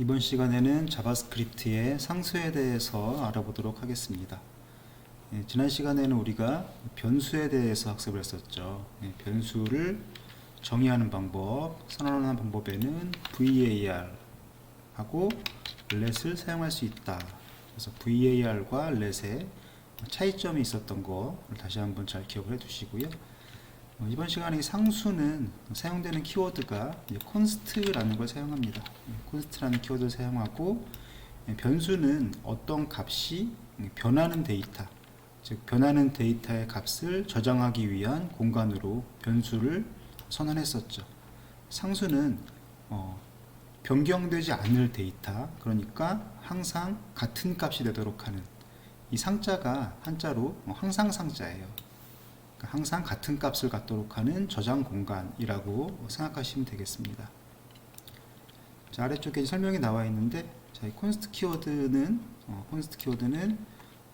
이번 시간에는 자바스크립트의 상수에 대해서 알아보도록 하겠습니다. 예, 지난 시간에는 우리가 변수에 대해서 학습을 했었죠. 예, 변수를 정의하는 방법, 선언하는 방법에는 var 하고 let을 사용할 수 있다. 그래서 var과 let의 차이점이 있었던 거를 다시 한번 잘 기억을 해두시고요. 어, 이번 시간에 이 상수는 사용되는 키워드가 const라는 걸 사용합니다. const라는 키워드를 사용하고 예, 변수는 어떤 값이 변하는 데이터, 즉 변하는 데이터의 값을 저장하기 위한 공간으로 변수를 선언했었죠. 상수는 어, 변경되지 않을 데이터, 그러니까 항상 같은 값이 되도록 하는 이 상자가 한자로 어, 항상 상자예요. 그러니까 항상 같은 값을 갖도록 하는 저장 공간이라고 생각하시면 되겠습니다. 자, 아래쪽에 설명이 나와 있는데, 자, 이 const 키워드는, 어, const 키워드는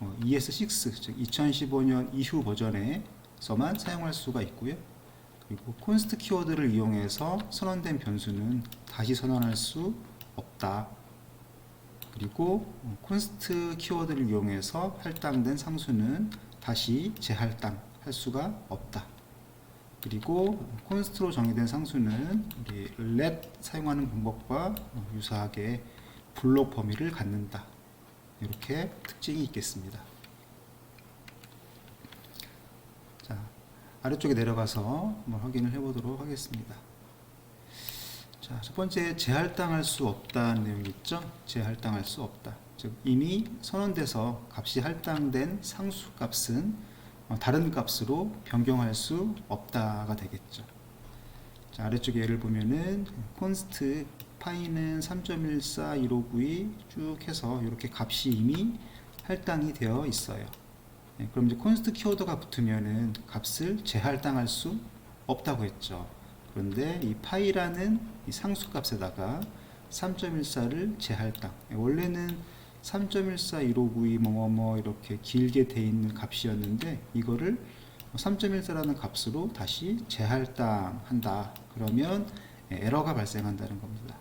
어, ES6, 즉 2015년 이후 버전에서만 사용할 수가 있고요. 그리고 const 키워드를 이용해서 선언된 변수는 다시 선언할 수 없다. 그리고 어, const 키워드를 이용해서 할당된 상수는 다시 재할당 할 수가 없다. 그리고 const로 정의된 상수는 우리 let 사용하는 방법과 유사하게 블록 범위를 갖는다. 이렇게 특징이 있겠습니다. 자, 아래쪽에 내려가서 한번 확인을 해보도록 하겠습니다. 자, 첫 번째 재할당할 수 없다는 내용이 있죠. 재할당할 수 없다. 즉 이미 선언돼서 값이 할당된 상수 값은 어, 다른 값으로 변경할 수 없다가 되겠죠. 자, 아래쪽 예를 보면은 const 파이는 3.141592쭉 해서 이렇게 값이 이미 할당이 되어 있어요. 네, 그럼 이제 const 키워드가 붙으면은 값을 재할당할 수 없다고 했죠. 그런데 이 파이라는 이 상수 값에다가 3.14를 재할당. 네, 원래는 3.141592 뭐뭐뭐 이렇게 길게 돼 있는 값이었는데 이거를 3.14라는 값으로 다시 재할당한다. 그러면 에러가 발생한다는 겁니다.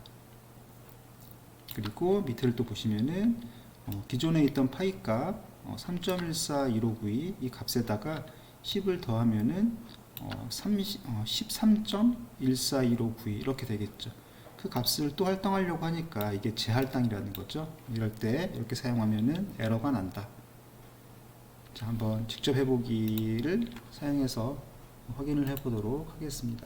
그리고 밑을 또 보시면은 어, 기존에 있던 파이 값 어, 3.141592 이 값에다가 10을 더하면은 어, 30, 어, 13.141592 이렇게 되겠죠. 그 값을 또 할당하려고 하니까 이게 재할당이라는 거죠. 이럴 때 이렇게 사용하면은 에러가 난다. 자, 한번 직접 해보기를 사용해서 확인을 해보도록 하겠습니다.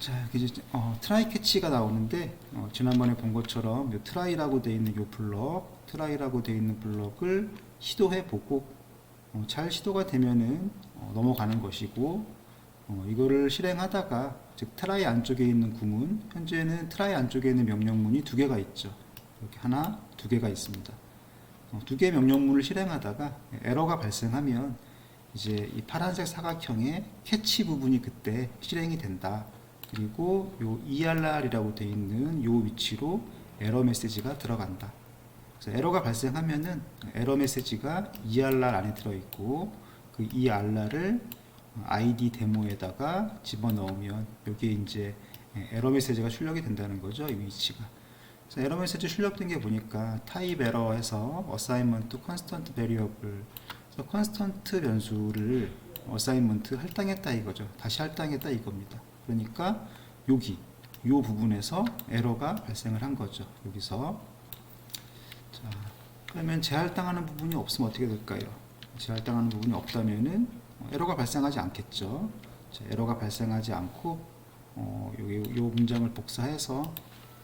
자, 이제 어, 트라이 캐치가 나오는데 어, 지난번에 본 것처럼 요 트라이라고 되어 있는 요 블럭, 트라이라고 되어 있는 블럭을 시도해 보고 어, 잘 시도가 되면은 어, 넘어가는 것이고 어, 이거를 실행하다가 즉 트라이 안쪽에 있는 구문 현재는 트라이 안쪽에 있는 명령문이 두 개가 있죠. 이렇게 하나, 두 개가 있습니다. 어, 두 개의 명령문을 실행하다가 에러가 발생하면 이제 이 파란색 사각형의 캐치 부분이 그때 실행이 된다. 그리고 요 ERR이라고 되어 있는 요 위치로 에러 메시지가 들어간다. 그래서 에러가 발생하면은 에러 메시지가 ERR 안에 들어 있고 그 ERR을 ID 데모에다가 집어넣으면 여기에 이제 에러 메시지가 출력이 된다는 거죠. 이 위치가. 그래서 에러 메시지 출력된 게 보니까 타입 에러에서 어사이먼트 컨스턴트 베리어블 그래서 컨스턴트 변수를 어사이먼트 할당했다 이거죠. 다시 할당했다 이겁니다. 그러니까 여기 요 부분에서 에러가 발생을 한 거죠. 여기서 자 그러면 재할당하는 부분이 없으면 어떻게 될까요? 재할당하는 부분이 없다면은 에러가 발생하지 않겠죠. 자, 에러가 발생하지 않고 어, 여기 요 문장을 복사해서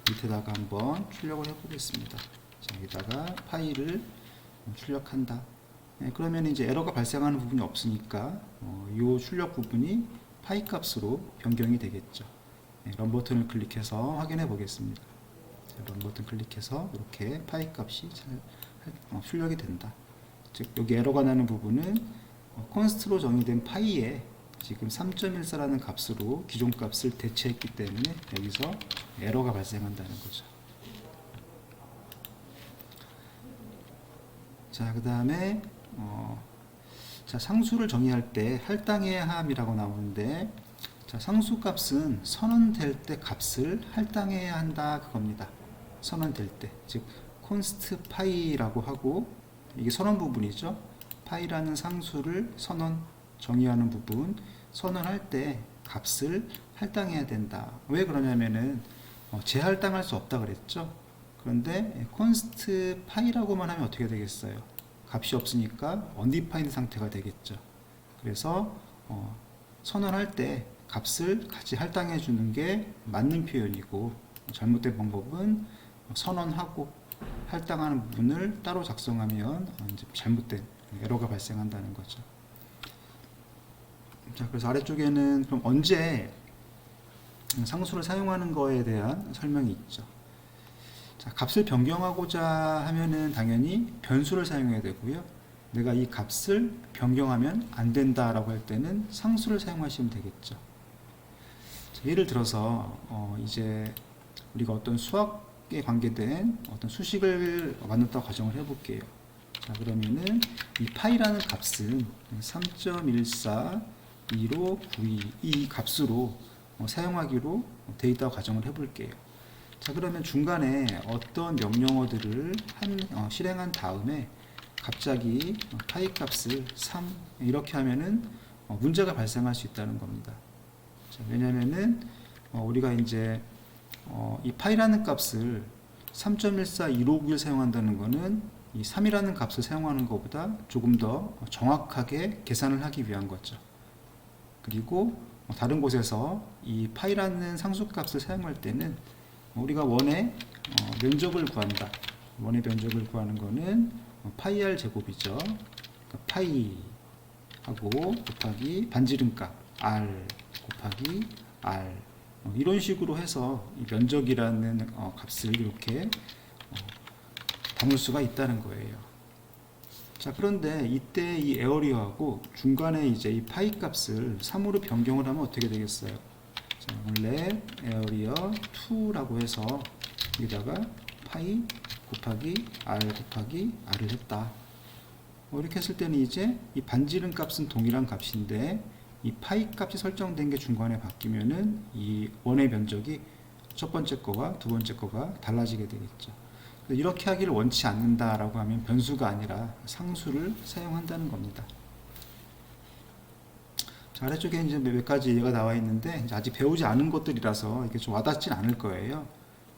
밑에다가 한번 출력을 해보겠습니다. 자, 여기다가 파일을 출력한다. 네, 그러면 이제 에러가 발생하는 부분이 없으니까 어, 요 출력 부분이 파이 값으로 변경이 되겠죠. 네, 런 버튼을 클릭해서 확인해 보겠습니다. 자, 런 버튼 클릭해서 이렇게 파이 값이 잘 어, 출력이 된다. 즉 여기 에러가 나는 부분은 어, 콘스트로 정의된 파이에 지금 3.14라는 값으로 기존 값을 대체했기 때문에 여기서 에러가 발생한다는 거죠. 자, 그 다음에 어, 자 상수를 정의할 때 할당해야 함이라고 나오는데 자 자, 상수 값은 선언될 때 값을 할당해야 한다 그겁니다. 선언될 때, 즉 콘스트 파이라고 하고 이게 선언 부분이죠. 파이라는 상수를 선언 정의하는 부분 선언할 때 값을 할당해야 된다. 왜 그러냐면은 어, 재할당할 수 없다 그랬죠. 그런데 콘스트 파이라고만 하면 어떻게 되겠어요? 값이 없으니까 언디파인드 상태가 되겠죠. 그래서 어, 선언할 때 값을 같이 할당해 주는 게 맞는 표현이고 잘못된 방법은 선언하고 할당하는 부분을 따로 작성하면 이제 잘못된 에러가 발생한다는 거죠. 자, 그래서 아래쪽에는 그럼 언제 상수를 사용하는 거에 대한 설명이 있죠. 자, 값을 변경하고자 하면은 당연히 변수를 사용해야 되고요. 내가 이 값을 변경하면 안 된다라고 할 때는 상수를 사용하시면 되겠죠. 자, 예를 들어서 어, 이제 우리가 어떤 수학에 관계된 어떤 수식을 만든다고 가정을 해볼게요. 자 그러면은 이 파이라는 값은 3.14 2로 92 이 값으로 어, 사용하기로 돼 있다고 가정을 해볼게요. 자 그러면 중간에 어떤 명령어들을 한, 어, 실행한 다음에 갑자기 어, 파이 값을 3 이렇게 하면은 어, 문제가 발생할 수 있다는 겁니다. 자, 왜냐면은 어, 우리가 이제 어, 이 파이라는 값을 3.14259를 사용한다는 것은 이 3이라는 값을 사용하는 것보다 조금 더 정확하게 계산을 하기 위한 거죠. 그리고 어, 다른 곳에서 이 파이라는 상수값을 사용할 때는 우리가 원의 어, 면적을 구한다. 원의 면적을 구하는 거는 어, 파이 r 제곱이죠. 그러니까 파이 하고 곱하기 반지름값 r 곱하기 r 어, 이런 식으로 해서 이 면적이라는 어, 값을 이렇게 어, 담을 수가 있다는 거예요. 자 그런데 이때 이 에어리어하고 중간에 이제 이 파이 값을 3으로 변경을 하면 어떻게 되겠어요? 자, 원래 에어리어 2라고 해서 여기다가 파이 곱하기 r 곱하기 r을 했다. 뭐 이렇게 했을 때는 이제 이 반지름 값은 동일한 값인데 이 파이 값이 설정된 게 중간에 바뀌면은 이 원의 면적이 첫 번째 거와 두 번째 거가 달라지게 되겠죠. 이렇게 하기를 원치 않는다라고 하면 변수가 아니라 상수를 사용한다는 겁니다. 자, 아래쪽에 이제 몇 가지 예가 나와 있는데 아직 배우지 않은 것들이라서 이게 좀 와닿진 않을 거예요.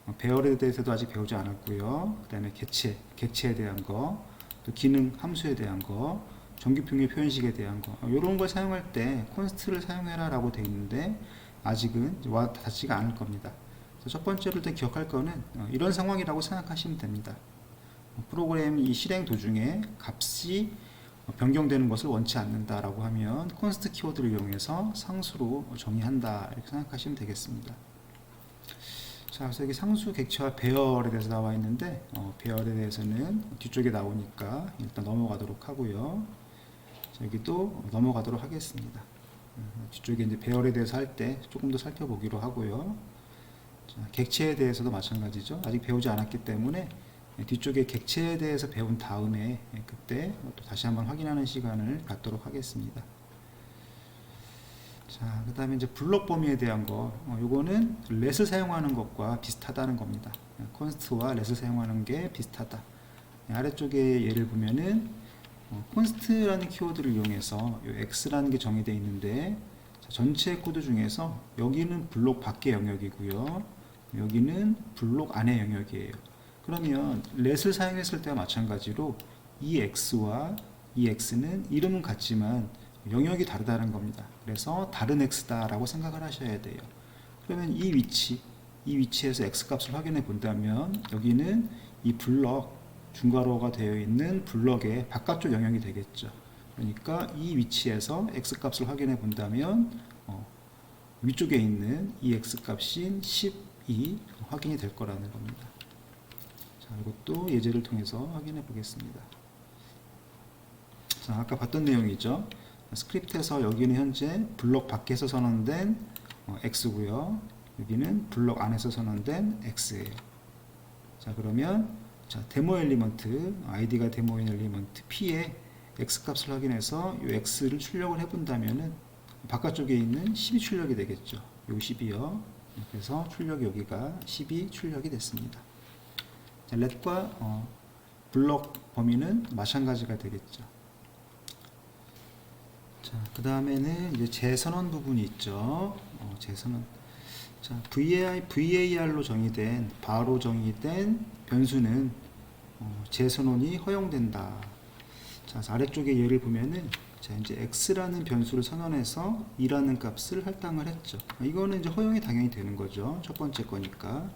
어, 배열에 대해서도 아직 배우지 않았고요. 그다음에 객체, 객체에 대한 거, 또 기능 함수에 대한 거, 정규평의 표현식에 대한 거 이런 걸 사용할 때 콘스트를 사용해라라고 되어 있는데 아직은 와 닿지가 않을 겁니다. 첫 번째로 일단 기억할 거는 어, 이런 상황이라고 생각하시면 됩니다. 어, 프로그램 이 실행 도중에 값이 어, 변경되는 것을 원치 않는다라고 하면 const 키워드를 이용해서 상수로 정의한다 이렇게 생각하시면 되겠습니다. 자, 그래서 여기 상수 객체와 배열에 대해서 나와 있는데 어, 배열에 대해서는 뒤쪽에 나오니까 일단 넘어가도록 하고요. 자, 여기도 넘어가도록 하겠습니다. 음, 뒤쪽에 이제 배열에 대해서 할 때 조금 더 살펴보기로 하고요. 자, 객체에 대해서도 마찬가지죠. 아직 배우지 않았기 때문에 뒤쪽에 객체에 대해서 배운 다음에 그때 또 다시 한번 확인하는 시간을 갖도록 하겠습니다. 자, 그 다음에 이제 블록 범위에 대한 거, 어, 요거는 렛을 사용하는 것과 비슷하다는 겁니다. 콘스트와 렛을 사용하는 게 비슷하다. 아래쪽에 예를 보면은 어, 콘스트라는 키워드를 이용해서 요 x라는 게 정의되어 있는데 자, 전체 코드 중에서 여기는 블록 밖의 영역이고요. 여기는 블록 안의 영역이에요. 그러면 let을 사용했을 때와 마찬가지로 이 x와 이 x는 이름은 같지만 영역이 다르다는 겁니다. 그래서 다른 x다 라고 생각을 하셔야 돼요. 그러면 이 위치, 이 위치에서 x 값을 확인해 본다면 여기는 이 블럭 중괄호가 되어 있는 블럭의 바깥쪽 영역이 되겠죠. 그러니까 이 위치에서 x 값을 확인해 본다면 어, 위쪽에 있는 이 x 값인 12 확인이 될 거라는 겁니다. 자, 이것도 예제를 통해서 확인해 보겠습니다. 자, 아까 봤던 내용이죠. 스크립트에서 여기는 현재 블록 밖에서 선언된 어, x고요. 여기는 블록 안에서 선언된 x예요. 자, 그러면 자, 데모 엘리먼트 아이디가 데모 엘리먼트 p에 x 값을 확인해서 이 x를 출력을 해 본다면은 바깥쪽에 있는 12 출력이 되겠죠. 요 12요. 그래서 출력 여기가 12 출력이 됐습니다. 자, 렛과 어, 블럭 범위는 마찬가지가 되겠죠. 자, 그 다음에는 이제 재선언 부분이 있죠. 어, 재선언. 자, VAR, VAR로 정의된, 바로 정의된 변수는 어, 재선언이 허용된다. 자, 아래쪽에 예를 보면은 자, 이제 x라는 변수를 선언해서 2라는 값을 할당을 했죠. 이거는 이제 허용이 당연히 되는 거죠. 첫 번째 거니까.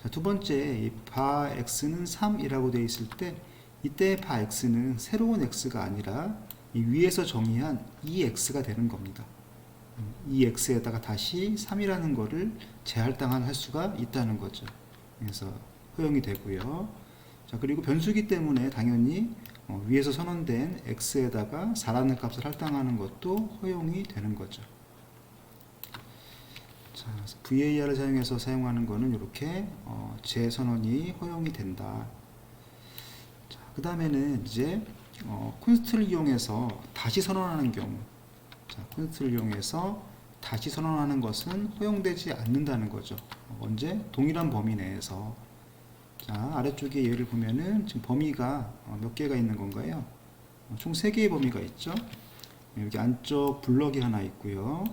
자, 두 번째, 이바 x는 3이라고 되어 있을 때, 이때 바 x는 새로운 x가 아니라 이 위에서 정의한 2x가 되는 겁니다. 음, 이 x에다가 다시 3이라는 거를 재할당할 수가 있다는 거죠. 그래서 허용이 되고요. 자, 그리고 변수기 때문에 당연히 어, 위에서 선언된 x에다가 4라는 값을 할당하는 것도 허용이 되는 거죠. 자, VAR을 사용해서 사용하는 거는 이렇게 어, 재선언이 허용이 된다. 자, 그 다음에는 이제 어, 콘스트를 이용해서 다시 선언하는 경우, 자, 콘스트를 이용해서 다시 선언하는 것은 허용되지 않는다는 거죠. 어, 언제? 동일한 범위 내에서. 자, 아래쪽에 예를 보면은 지금 범위가 어, 몇 개가 있는 건가요? 어, 총 3개의 범위가 있죠. 여기 안쪽 블럭이 하나 있고요.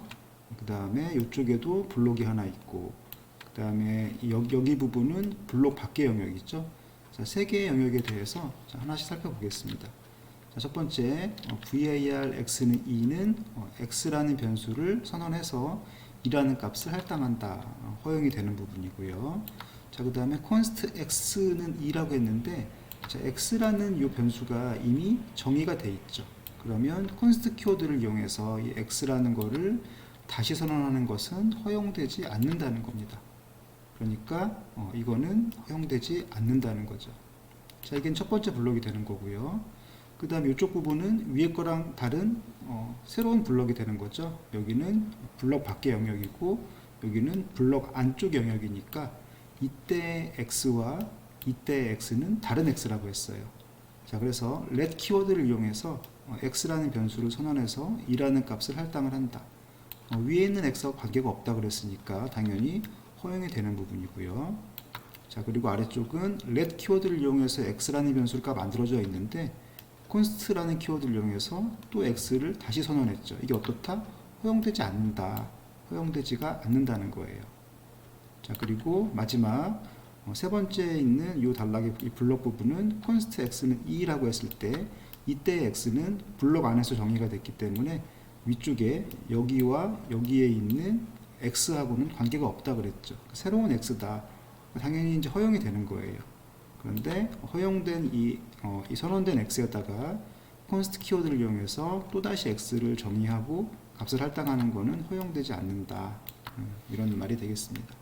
그 다음에 이쪽에도 블록이 하나 있고, 그 다음에 여기, 여기 부분은 블록 밖의 영역이죠. 자, 세 개의 영역에 대해서 자, 하나씩 살펴보겠습니다. 자, 첫 번째, 어, var x는 2는 어, x라는 변수를 선언해서 2라는 값을 할당한다. 어, 허용이 되는 부분이고요. 자, 그 다음에 const x는 2라고 했는데, 자, x라는 이 변수가 이미 정의가 돼 있죠. 그러면 const 키워드를 이용해서 이 x라는 거를 다시 선언하는 것은 허용되지 않는다는 겁니다. 그러니까 어, 이거는 허용되지 않는다는 거죠. 자, 이게 첫 번째 블록이 되는 거고요. 그 다음 이쪽 부분은 위에 거랑 다른 어, 새로운 블록이 되는 거죠. 여기는 블록 밖의 영역이고 여기는 블록 안쪽 영역이니까 이때 x와 이때 x는 다른 x라고 했어요. 자, 그래서 let 키워드를 이용해서 어, x라는 변수를 선언해서 2라는 값을 할당을 한다. 어, 위에 있는 x와 관계가 없다 그랬으니까 당연히 허용이 되는 부분이고요. 자 그리고 아래쪽은 let 키워드를 이용해서 x라는 변수가 만들어져 있는데 const라는 키워드를 이용해서 또 x를 다시 선언했죠. 이게 어떻다? 허용되지 않는다. 허용되지가 않는다는 거예요. 자 그리고 마지막 어, 세 번째 있는 이 단락의 이 블록 부분은 const x는 2라고 했을 때 이때 x는 블록 안에서 정의가 됐기 때문에 위쪽에 여기와 여기에 있는 x하고는 관계가 없다 그랬죠. 새로운 x다. 당연히 이제 허용이 되는 거예요. 그런데 허용된 이, 어, 이 선언된 x에다가 const 키워드를 이용해서 또다시 x를 정의하고 값을 할당하는 것은 허용되지 않는다. 음, 이런 말이 되겠습니다.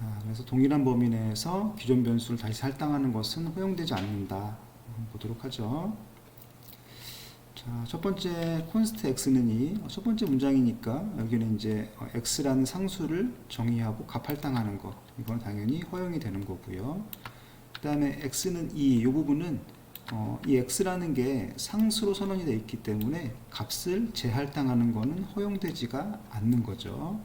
자, 그래서 동일한 범위 내에서 기존 변수를 다시 할당하는 것은 허용되지 않는다. 음, 보도록 하죠. 자, 첫 번째 const x는 이, 첫 번째 문장이니까 여기는 이제 어, x라는 상수를 정의하고 값할당하는 거. 이건 당연히 허용이 되는 거고요. 그 다음에 x는 이, 이 부분은 어, 이 x라는 게 상수로 선언이 되어 있기 때문에 값을 재할당하는 거는 허용되지가 않는 거죠.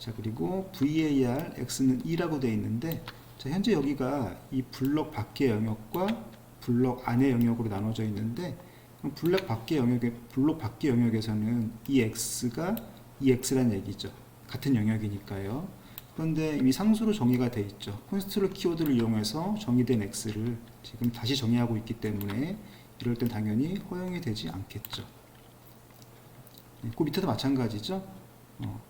자, 그리고 var x는 2라고 되어 있는데 자, 현재 여기가 이 블럭 밖의 영역과 블럭 안의 영역으로 나눠져 있는데 그럼 블록 밖의 영역에 블록 밖의 영역에서는 이 x가 이 x란 얘기죠. 같은 영역이니까요. 그런데 이미 상수로 정의가 돼 있죠. 콘스트롤 키워드를 이용해서 정의된 x를 지금 다시 정의하고 있기 때문에 이럴 땐 당연히 허용이 되지 않겠죠. 네, 그 밑에도 마찬가지죠. 어,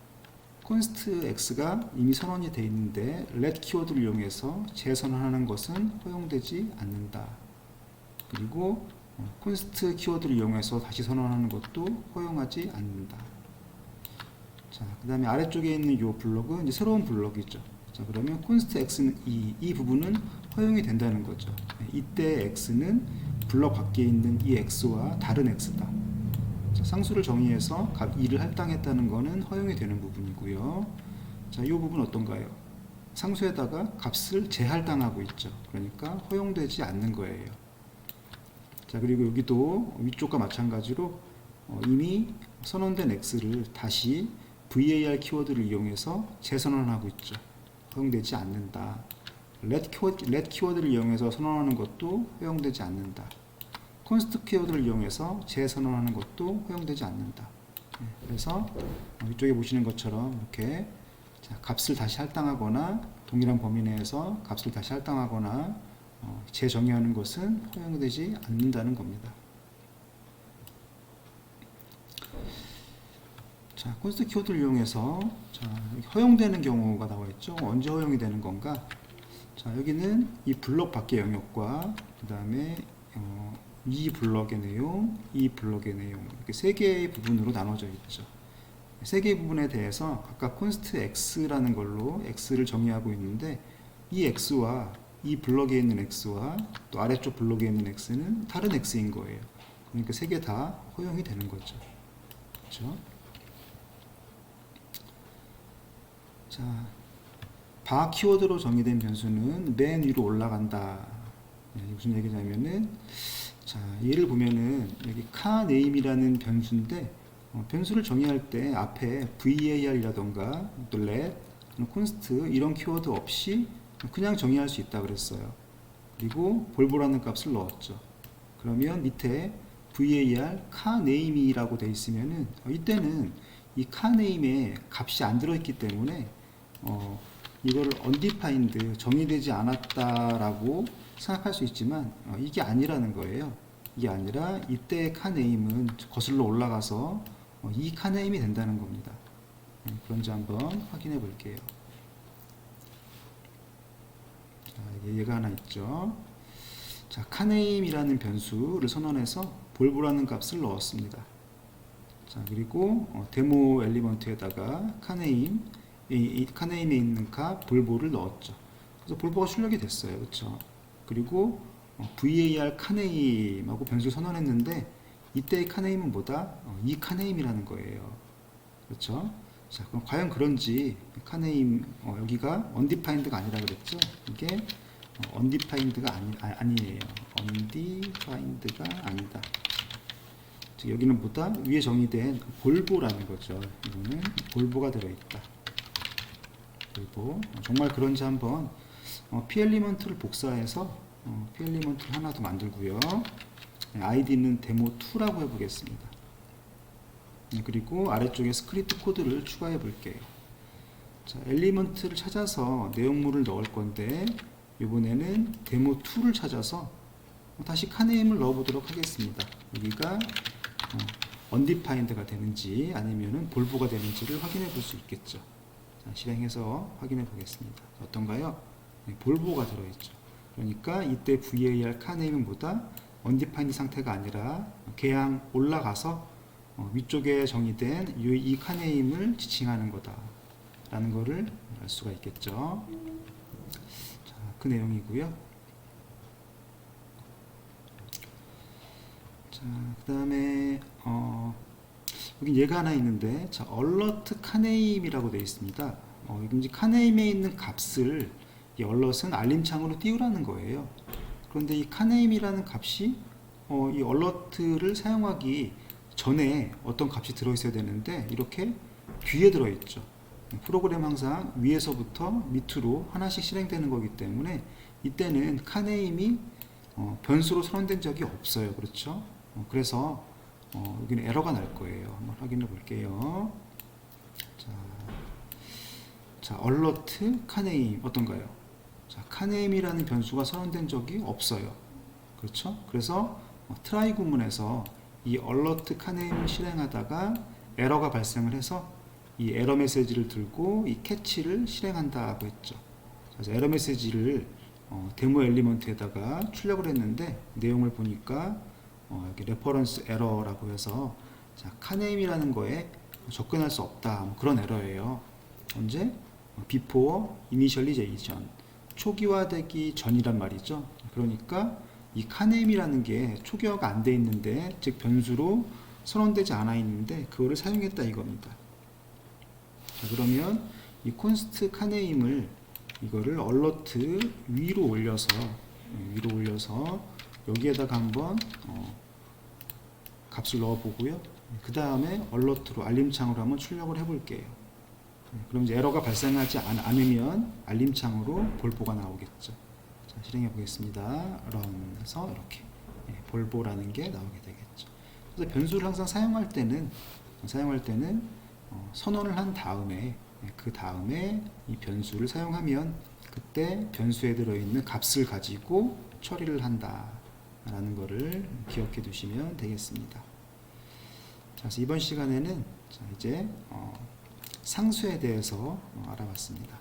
const x가 이미 선언이 돼 있는데 let 키워드를 이용해서 재선언하는 것은 허용되지 않는다. 그리고 콘스트 키워드를 이용해서 다시 선언하는 것도 허용하지 않는다. 자, 그 다음에 아래쪽에 있는 이 블록은 이제 새로운 블록이죠. 자, 그러면 const x는 이, 이 부분은 허용이 된다는 거죠. 네, 이때 x는 블록 밖에 있는 이 x와 다른 x다. 자, 상수를 정의해서 값 2를 할당했다는 것은 허용이 되는 부분이고요. 자, 이 부분 어떤가요? 상수에다가 값을 재할당하고 있죠. 그러니까 허용되지 않는 거예요. 자 그리고 여기도 위쪽과 마찬가지로 어, 이미 선언된 x를 다시 var 키워드를 이용해서 재선언하고 있죠. 허용되지 않는다. let 키워드, let 키워드를 이용해서 선언하는 것도 허용되지 않는다. Const 키워드를 이용해서 재선언하는 것도 허용되지 않는다. 네, 그래서 어, 이쪽에 보시는 것처럼 이렇게 자, 값을 다시 할당하거나 동일한 범위 내에서 값을 다시 할당하거나 어, 재정의하는 것은 허용되지 않는다는 겁니다. 자, 콘스트 키워드를 이용해서 자, 허용되는 경우가 나와 있죠. 언제 허용이 되는 건가? 자, 여기는 이 블럭 밖의 영역과 그 다음에 어, 이 블럭의 내용, 이 블럭의 내용 이렇게 세 개의 부분으로 나눠져 있죠. 세 개의 부분에 대해서 각각 콘스트 x라는 걸로 x를 정의하고 있는데 이 x와 이 블럭에 있는 x와 또 아래쪽 블럭에 있는 x는 다른 x인 거예요. 그러니까 세 개 다 허용이 되는 거죠. 그렇죠? 자, 바 키워드로 정의된 변수는 맨 위로 올라간다. 네, 무슨 얘기냐면은 자, 예를 보면은 여기 카 네임이라는 변수인데 어, 변수를 정의할 때 앞에 var이라던가 또 let, const 이런 키워드 없이 그냥 정의할 수 있다 그랬어요. 그리고 볼보라는 값을 넣었죠. 그러면 밑에 var 카네임이라고 돼 있으면은 어, 이때는 이 카네임에 값이 안 들어있기 때문에 어, 이거를 undefined 정의되지 않았다라고 생각할 수 있지만 어, 이게 아니라는 거예요. 이게 아니라 이때의 카네임은 거슬러 올라가서 어, 이 카네임이 된다는 겁니다. 네, 그런지 한번 확인해 볼게요. 자, 얘가 하나 있죠. 자, 카네임이라는 변수를 선언해서 볼보라는 값을 넣었습니다. 자, 그리고 어, 데모 엘리먼트에다가 카네임, 이, 이 카네임에 있는 값 볼보를 넣었죠. 그래서 볼보가 출력이 됐어요. 그렇죠? 그리고 어, var 카네임하고 변수 선언했는데 이때의 카네임은 뭐다? 어, 이 카네임이라는 거예요. 그렇죠? 자, 그럼 과연 그런지 카네임 어, 여기가 undefined가 아니라 그랬죠? 이게 어, undefined가 아니, 아, 아니에요. undefined가 아니다. 즉 여기는 뭐다? 위에 정의된 볼보라는 거죠. 이거는 볼보가 들어있다. 볼보. 어, 정말 그런지 한번 어, p 엘리먼트를 복사해서 어, p 엘리먼트를 하나 더 만들고요. 네, 아이디는 데모2라고 해보겠습니다. 네, 그리고 아래쪽에 스크립트 코드를 추가해 볼게요. 자, 엘리먼트를 찾아서 내용물을 넣을 건데 이번에는 데모2를 찾아서 다시 카네임을 넣어보도록 하겠습니다. 여기가 어, undefined가 되는지 아니면은 볼보가 되는지를 확인해 볼 수 있겠죠. 자, 실행해서 확인해 보겠습니다. 어떤가요? 네, 볼보가 들어있죠. 그러니까 이때 var 뭐다? undefined 상태가 아니라 그냥 올라가서 어, 위쪽에 정의된 이, 이 카네임을 지칭하는 거다 라는 거를 알 수가 있겠죠 자, 그 내용이고요 자, 그 다음에 어, 여기 얘가 하나 있는데 자, alert 카네임이라고 되어 있습니다 어, 이제 카네임에 있는 값을 이 alert은 알림창으로 띄우라는 거예요 그런데 이 카네임이라는 값이 어, 이 얼러트를 사용하기 전에 어떤 값이 들어있어야 되는데 이렇게 뒤에 들어있죠. 프로그램 항상 위에서부터 밑으로 하나씩 실행되는 거기 때문에 이때는 카네임이 어, 변수로 선언된 적이 없어요. 그렇죠? 어, 그래서 어, 여기는 에러가 날 거예요. 한번 확인해 볼게요. 자, 자, alert 카네임 어떤가요? 자, 카네임이라는 변수가 선언된 적이 없어요. 그렇죠? 그래서 어, 트라이 구문에서 이 alert 카네임을 실행하다가 에러가 발생을 해서 이 에러 메시지를 들고 이 캐치를 실행한다고 했죠. 그래서 에러 메시지를 어, 데모 엘리먼트에다가 출력을 했는데 내용을 보니까 어, 여기 레퍼런스 에러라고 해서 자, 카네임이라는 거에 접근할 수 없다 뭐 그런 에러예요. 언제? 어, before initialization 초기화되기 전이란 말이죠. 그러니까 이 카네임이라는 게 초기화가 안 돼 있는데 즉 변수로 선언되지 않아 있는데 그거를 사용했다 이겁니다. 자, 그러면 이 콘스트 카네임을 이거를 얼러트 위로 올려서 위로 올려서 여기에다가 한번 어, 값을 넣어 보고요. 그 다음에 얼러트로 알림창으로 한번 출력을 해 볼게요. 네, 그럼 이제 에러가 발생하지 않, 않으면 알림창으로 볼보가 나오겠죠. 자, 실행해 보겠습니다. run 해서 이렇게 예, 볼보라는 게 나오게 되겠죠. 그래서 변수를 항상 사용할 때는 사용할 때는 어, 선언을 한 다음에 예, 그 다음에 이 변수를 사용하면 그때 변수에 들어있는 값을 가지고 처리를 한다라는 것을 기억해 두시면 되겠습니다. 자, 그래서 이번 시간에는 자, 이제 어, 상수에 대해서 어, 알아봤습니다.